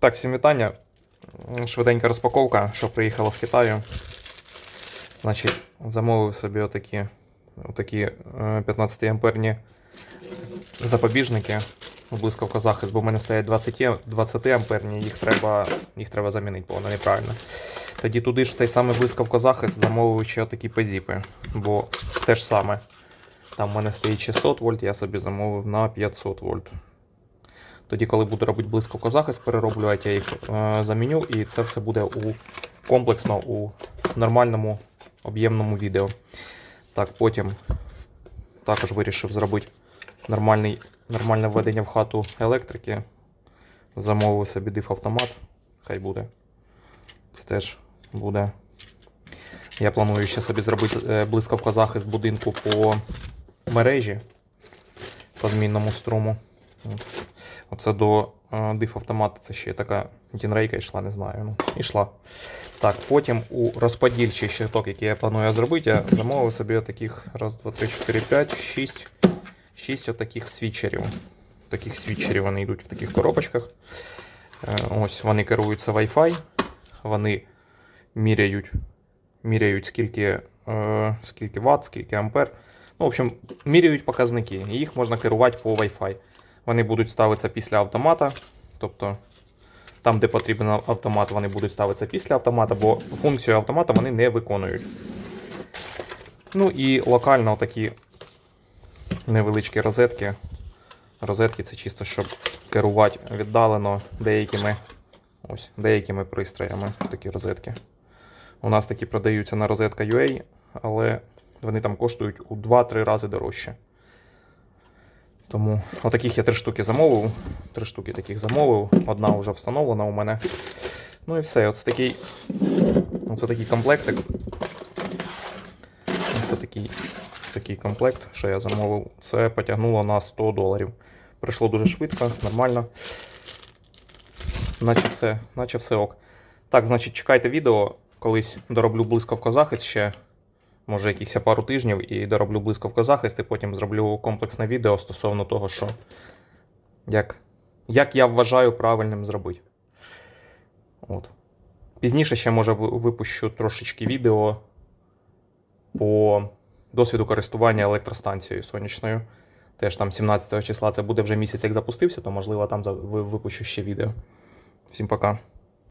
Так, всім вітання. Швиденька розпаковка, що приїхала з Китаю. Значить, замовив собі отакі, отакі 15 амперні запобіжники. Блискавка захист, бо в мене стоять 20, 20 амперні, їх треба, їх треба замінити, бо вони неправильно. Тоді туди ж цей самий блискавка захист замовив ще отакі позіпи, бо те ж саме. Там в мене стоїть 600 вольт, я собі замовив на 500 вольт. Тоді, коли буду робити блискавку захист, перероблювати, я їх е, заміню, і це все буде у комплексно у нормальному об'ємному відео. Так, потім також вирішив зробити нормальний, нормальне введення в хату електрики. Замовив собі диф автомат. Хай буде. Це теж буде. Я планую ще собі зробити е, блискавку захист будинку по мережі по змінному струму. Оце до е, диф автомата це ще така дінрейка йшла, не знаю. Ну, ішла. Так, потім у розподільчий щиток, який я планую зробити, я замовив собі таких раз, два, три, чотири, п'ять, шість. Шість отаких свічерів. Таких свічерів вони йдуть в таких коробочках. Е, Ось вони керуються Wi-Fi. Вони міряють, міряють скільки, е, скільки Вт, скільки ампер. Ну, в общем, міряють показники. І їх можна керувати по Wi-Fi. Вони будуть ставитися після автомата. Тобто, там, де потрібен автомат, вони будуть ставитися після автомата, бо функцію автомата вони не виконують. Ну і локально такі невеличкі розетки. Розетки це чисто, щоб керувати віддалено деякими, ось, деякими пристроями. Такі розетки. У нас такі продаються на розетка UA, але вони там коштують у 2-3 рази дорожче. Тому отаких я три штуки замовив. Три штуки таких замовив. Одна вже встановлена у мене. Ну і все. Оце такий, оце такий комплектик. Це такий, такий комплект, що я замовив. Це потягнуло на 100 доларів. Прийшло дуже швидко, нормально. Наче все, наче все ок. Так, значить, чекайте відео. Колись дороблю блискавку захист ще. Може, якихось пару тижнів і дороблю блискавку захист, і потім зроблю комплексне відео стосовно того, що як, як я вважаю правильним зробити. От. Пізніше ще може випущу трошечки відео по досвіду користування електростанцією сонячною. Теж там 17 числа це буде вже місяць, як запустився, то можливо там випущу ще відео. Всім пока.